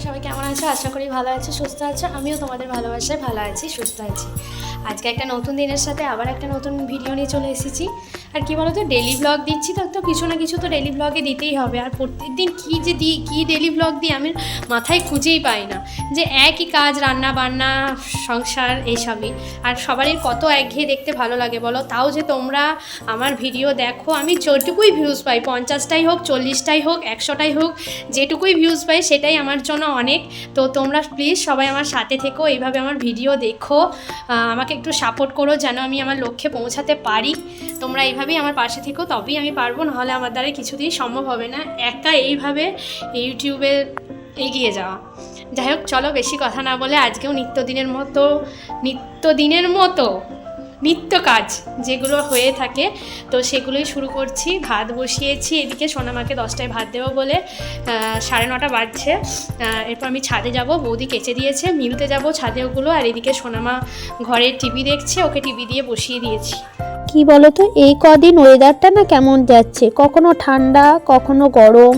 তোমরা সবাই কেমন আছো? আশা করি ভালো আছো, সুস্থ আছো। আমিও তোমাদের ভালোবাসায় ভালো আছি, সুস্থ আছি। আজকে একটা নতুন দিনের সাথে আবার একটা নতুন ভিডিও নিয়ে চলে এসেছি। আর কি বলো তো ডেলি ব্লগ দিচ্ছি তো তো কিছু না কিছু তো ডেলি ব্লগে দিতেই হবে। আর প্রত্যেকদিন কী যে দিই কী ডেলি ব্লগ দিই আমি মাথায় খুঁজেই পাই না। যে একই কাজ রান্না বান্না সংসার, এইসবই। আর সবারই কত একঘেয়ে দেখতে ভালো লাগে বলো? তাও যে তোমরা আমার ভিডিও দেখো, আমি যেটুকুই ভিউজ পাই, পঞ্চাশটাই হোক, চল্লিশটাই হোক, একশোটাই হোক, যেটুকুই ভিউজ পাই সেটাই আমার জন্য অনেক। তো তোমরা প্লিজ সবাই আমার সাথে থেকো, এইভাবে আমার ভিডিও দেখো। আমাকে একটু সাপোর্ট করো যেন আমি আমার লক্ষ্যে পৌঁছাতে পারি। তোমরা এইভাবেই আমার পাশে থেকো, তবেই আমি পারব, নাহলে আমার দ্বারা কিছুতেই সম্ভব হবে না। একা এইভাবে ইউটিউবে এগিয়ে যাওয়া। যাই হোক, চলো বেশি কথা না বলে আজকেও নিত্যদিনের মতো নিত্যদিনের মতো নিত্য কাজ যেগুলো হয়ে থাকে, তো সেগুলোই শুরু করছি। ভাত বসিয়েছি, এদিকে সোনামাকে দশটায় ভাত দেবো বলে সাড়ে নটা বাজছে। এরপর আমি ছাদে যাব, বৌদি কেচে দিয়েছে, মিলতে যাব ছাদে ওগুলো, আর এদিকে সোনামা ঘরে টিভি দেখছে, ওকে টিভি দিয়ে বসিয়ে দিয়েছি। কি বলতো? এই কদিন ওয়েদারটা না কেমন যাচ্ছে? কখনো ঠান্ডা, কখনো গরম,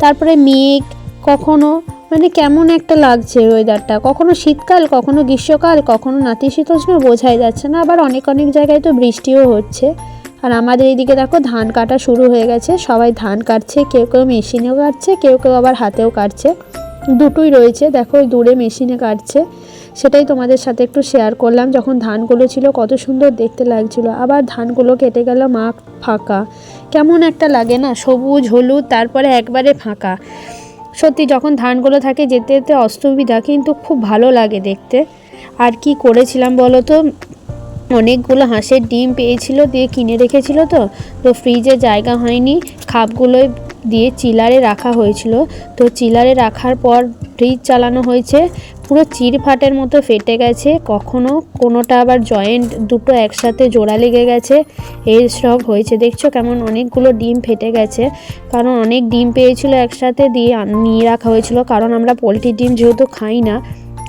তারপরে মেঘ, কখনো মানে কেমন একটা লাগছে ওয়েদারটা কখনো শীতকাল, কখনো গ্রীষ্মকাল, কখনো নাতিশীতোষ্ণ বোঝাই যাচ্ছে না, আবার অনেক অনেক জায়গায় তো বৃষ্টিও হচ্ছে। আর আমাদের এদিকে দেখো, ধান কাটা শুরু হয়ে গেছে, সবাই ধান কাটছে, কেউ কেউ মেশিনেও কাটছে, কেউ কেউ আবার হাতেও কাটছে। দুটোই রয়েছে, দেখো, দূরে মেশিনে কাটছে। সেটাই তোমাদের সাথে একটু শেয়ার করলাম, যখন ধানগুলো ছিল কত সুন্দর দেখতে লাগছিল। আবার ধানগুলো কেটে গেল মাঠ ফাঁকা। কেমন একটা লাগে না, সবুজ, হলুদ, তারপরে একবারে ফাঁকা। সত্যি যখন ধানগুলো থাকে যেতে যেতে অসুবিধা, কিন্তু খুব ভালো লাগে দেখতে। আর কি করেছিলাম বলো তো, অনেকগুলো হাঁসের ডিম পেয়েছিল, দিয়ে কিনে রেখেছিল তো। তো ফ্রিজে জায়গা হয়নি খাপগুলো দিয়ে চিলারে রাখা হয়েছিল। তো চিলারে রাখার পর ফ্রিজ চালানো হয়েছে। পুরো চিরফাটের মতো ফেটে গেছে। কখনো কোনোটা আবার জয়েন্ট দুটো একসাথে জোড়া লেগে গেছে। এই সব হয়েছে। দেখছ কেমন অনেকগুলো ডিম ফেটে গেছে। কারণ অনেক ডিম পেয়েছিল একসাথে দিয়ে নিয়ে রাখা হয়েছিল। কারণ আমরা পোলট্রির ডিম যেহেতু খাই না,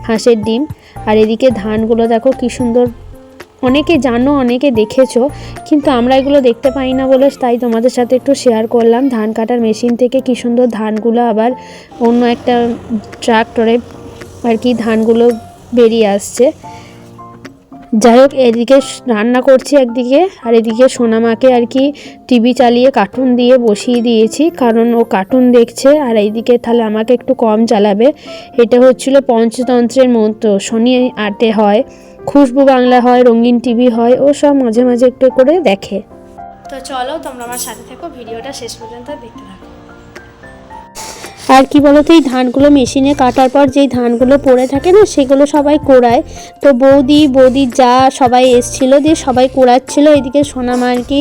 হাঁসের ডিম। আর এদিকে ধানগুলো দেখো কি সুন্দর অনেকে জানো, অনেকে দেখেছ, কিন্তু আমরা এগুলো দেখতে পাই না বলে তাই তোমাদের সাথে একটু শেয়ার করলাম। ধান কাটার মেশিন থেকে কি সুন্দর ধানগুলো আবার অন্য একটা ট্রাক্টরে আর কি ধানগুলো বেরিয়ে আসছে। যাই হোক, এদিকে রান্না করছি একদিকে, আর এদিকে সোনামাকে আর কি টিভি চালিয়ে কার্টুন দিয়ে বসিয়ে দিয়েছি, কারণ ও কার্টুন দেখছে, আর এইদিকে তাহলে আমাকে একটু কম চালাবে। এটা হচ্ছিল পঞ্চতন্ত্রের মতো শনি আটে হয়। খুশবু বাংলা হয়, রঙিন টিভি হয়, ও সব মাঝে মাঝে একটু করে দেখে। তো চলো তোমরা আমার সাথে থেকো, ভিডিওটা শেষ পর্যন্ত দেখতে থাকো। আর কি বলতো, এই ধানগুলো মেশিনে কাটার পর যেই ধানগুলো পড়ে থাকে না, সেগুলো সবাই কোড়ায়। তো বৌদি, বৌদির যা সবাই এসছিল দিয়ে সবাই কোড়াচ্ছিল। এদিকে সোনামা আর কি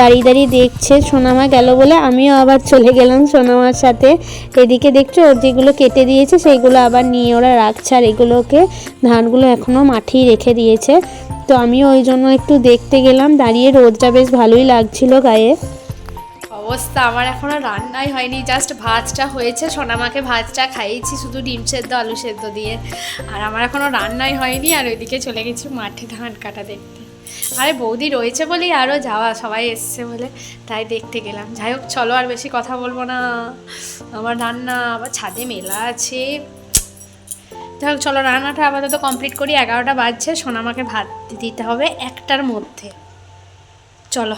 দাঁড়িয়ে দাঁড়িয়ে দেখছে। সোনামা গেল বলে আমিও আবার চলে গেলাম সোনামার সাথে। এদিকে দেখছ, ওর যেগুলো কেটে দিয়েছে সেইগুলো আবার নিয়ে ওরা রাখছে। আর এগুলোকে ধানগুলো এখনও মাঠেই রেখে দিয়েছে। তো আমিও ওই জন্য একটু দেখতে গেলাম, দাঁড়িয়ে রোদটা বেশ ভালোই লাগছিল গায়ে। অবস্থা। আমার এখনও রান্নাই হয়নি জাস্ট ভাতটা হয়েছে। সোনামাকে ভাতটা খাইয়েছি শুধু ডিম সেদ্ধ, আলু সেদ্ধ দিয়ে। আর আমার এখনও রান্নাই হয়নি, আর ওইদিকে চলে গেছি মাঠে ধান কাটা দেখতে। আরে বৌদি রয়েছে বলেই আরও যাওয়া, সবাই এসছে বলে, তাই দেখতে গেলাম। যাই হোক, চলো আর বেশি কথা বলব না। আমার রান্না আবার ছাদে মেলা আছে। যাই হোক, চলো রান্নাটা আপাতত কমপ্লিট করি, এগারোটা বাজছে। সোনামাকে ভাত দিতে হবে একটার মধ্যে। চলো।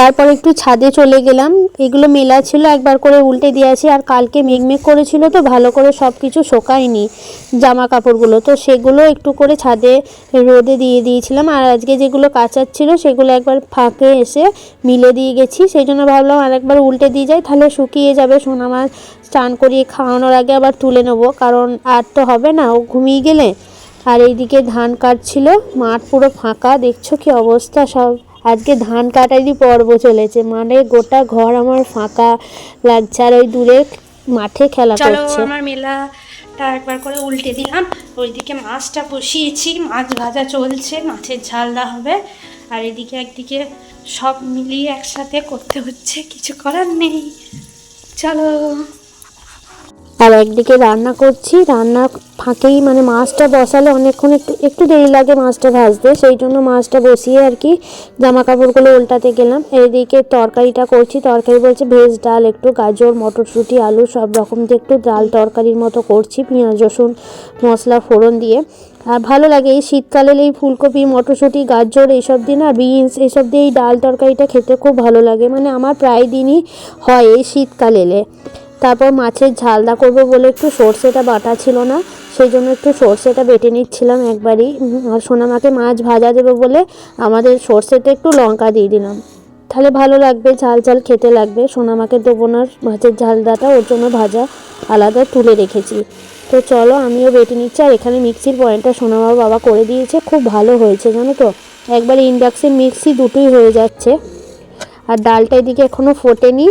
তারপর একটু ছাদে চলে গেলাম। এগুলো মেলা ছিল, একবার করে উল্টে দিয়েছি আর কালকে মেঘমেঘ করেছিল তো ভালো করে সব কিছু শোকায়নি জামা কাপড়গুলো তো সেগুলো একটু করে ছাদে রোদে দিয়ে দিয়েছিলাম, আর আজকে যেগুলো কাচার ছিল সেগুলো একবার ফাঁকে এসে মিলে দিয়ে গেছি। সেই জন্য ভাবলাম আর একবার উল্টে দিয়ে যাই, তাহলে শুকিয়ে যাবে, সোনা মাছ স্নান করিয়ে খাওয়ানোর আগে আবার তুলে নেব, কারণ আর তো হবে না, ও ঘুমিয়ে গেলে। আর এইদিকে ধান কাটছিল, মাঠ পুরো ফাঁকা, দেখছ কি অবস্থা সব। আজকে ধান কাটারই পর্ব চলেছে। মানে গোটা ঘর আমার ফাঁকা লাগছে আর ওই দূরে মাঠে খেলা করছে। আমার মেলাটা একবার করে উল্টে দিলাম। ওইদিকে মাছটা বসিয়েছি মাছ ভাজা চলছে মাছের ঝালদা হবে। আর এদিকে একদিকে সব মিলিয়ে একসাথে করতে হচ্ছে কিছু করার নেই। চলো। আর একদিকে রান্না করছি, রান্না ফাঁকেই মানে মাছটা বসালে অনেকক্ষণ একটু একটু দেরি লাগে মাছটা ভাজতে, সেই জন্য মাছটা বসিয়ে আর কি জামা কাপড়গুলো উল্টাতে গেলাম। এইদিকে তরকারিটা করছি, তরকারি বলছে ভেজ ডাল, একটু গাজর, মটরশুঁটি, আলু, সব রকম দিয়ে একটু ডাল তরকারির মতো করছি, পেঁয়াজ, রসুন, মশলা, ফোড়ন দিয়ে। আর ভালো লাগে এই শীতকালে এই ফুলকপি, মটরশুঁটি, গাজর এইসব দিয়ে না, বিনস এইসব দিয়ে এই ডাল তরকারিটা খেতে খুব ভালো লাগে। মানে আমার প্রায় দিনই হয় এই শীতকাল এলে তারপর মাছের ঝালদা করব বলে একটু সর্ষেটা বাটা ছিল না সেই জন্য একটু সর্ষেটা বেটে নিচ্ছিলাম একবারই। আর সোনামাকে মাছ ভাজা দেবো বলে আমাদের সর্ষেতে একটু লঙ্কা দিয়ে দিলাম। তাহলে ভালো লাগবে, ঝাল ঝাল খেতে লাগবে। সোনামাকে দেবো না মাছের ঝালদাটা, ওর জন্য ভাজা আলাদা তুলে রেখেছি। তো চলো আমিও বেটে নিচ্ছি, আর এখানে মিক্সির পয়েন্টটা সোনামা বাবা করে দিয়েছে, খুব ভালো হয়েছে, জানো তো? একবার ইন্ডাকশন মিক্সি দুটোই হয়ে যাচ্ছে। আর ডালটা এদিকে এখনও ফোটেনি।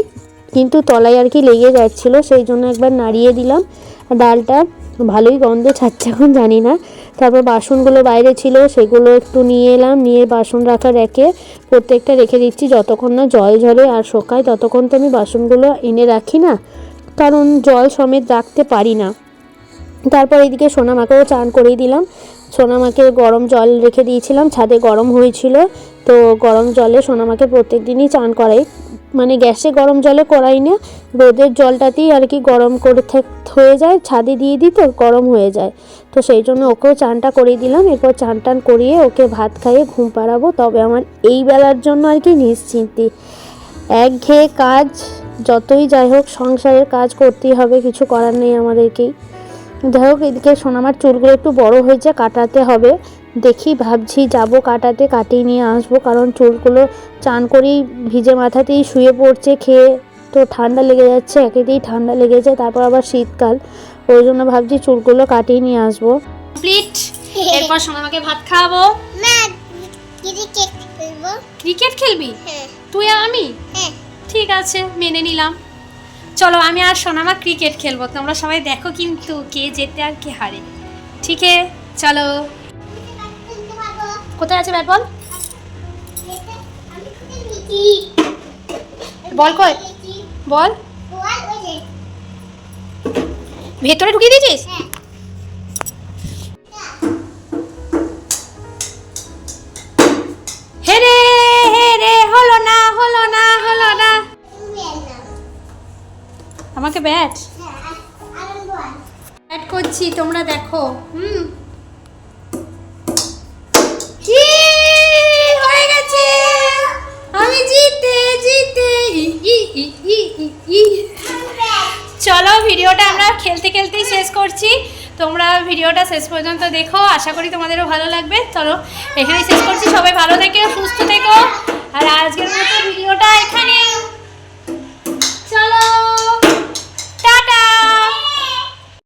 কিন্তু তলায় আর কি লেগে যাচ্ছিল, সেই জন্য একবার নাড়িয়ে দিলাম। ডালটা ভালোই গন্ধ ছাড়ছে এখন, জানি না। তারপর বাসনগুলো বাইরে ছিল, সেগুলো একটু নিয়ে এলাম, নিয়ে বাসন রাখা রেখে প্রত্যেকটা রেখে দিচ্ছি, যতক্ষণ না জল ঝরে আর শোকায়, ততক্ষণ তো আমি বাসনগুলো এনে রাখি না। কারণ জল সমেত রাখতে পারি না। তারপর এদিকে সোনামাকেও চান করিয়ে দিলাম। সোনামাকে গরম জল রেখে দিয়েছিলাম, ছাদে গরম হয়েছিল, তো গরম জলে সোনামাকে প্রত্যেক দিনই চান করাই। মানে গ্যাসে গরম জলে করাই না রোদের জলটাতেই আর কি গরম করে হয়ে যায়, ছাদে দিয়ে দিই তো গরম হয়ে যায়। তো সেই জন্য ওকেও চানটা করিয়ে দিলাম, এরপর চান টান করিয়ে ওকে ভাত খাইয়ে ঘুম পাড়াবো। তবে আমার এই বেলার জন্য আর কি নিশ্চিন্তি। একঘেয়ে কাজ, যতই যাই হোক, সংসারের কাজ করতেই হবে, কিছু করার নেই আমাদেরকেই। যাই হোক, এদিকে সোনামার চুলগুলো একটু বড় হয়েছে, কাটাতে হবে। দেখি ভাবছি যাব কাটাতে কাটিয়ে নিয়ে আসব কারণ চুলগুলো চান করেই ভিজে মাথাতেই শুয়ে পড়ছে খেয়ে তো ঠান্ডা লেগে যাচ্ছে একেতেই ঠান্ডা লেগেছে তারপর আবার শীতকাল ওই জন্য ভাবছি চুলগুলো কাটিয়ে নিয়ে আসব। কমপ্লিট? এরপর সোনামাকে ভাত খাওয়াবো। না ক্রিকেট খেলব। ক্রিকেট খেলবি? হ্যাঁ। তুই আর আমি? হ্যাঁ। ঠিক আছে মেনে নিলাম। চলো আমি আর সোনামা ক্রিকেট খেলব তোমরা সবাই দেখো কিন্তু কে জেতে আর কে হারে। ঠিক আছে চলো। কোথায় আছে ব্যাট বল? বল বল। ভেতরে ঢুকিয়ে দিয়েছিস? হে রে হে রে হলো না হলো না হলো না। আমাকে ব্যাট। হ্যাঁ ব্যাট করছি তোমরা দেখো। হুম। চলো, ভিডিওটা আমরা খেলতে খেলতেই শেষ করছি। তোমরা ভিডিওটা শেষ পর্যন্ত দেখো, আশা করি তোমাদেরও ভালো লাগবে। চলো, এখানেই শেষ করছি। সবাই ভালো থেকো, সুস্থ থেকো। আর আজকের মতো ভিডিওটা এখানে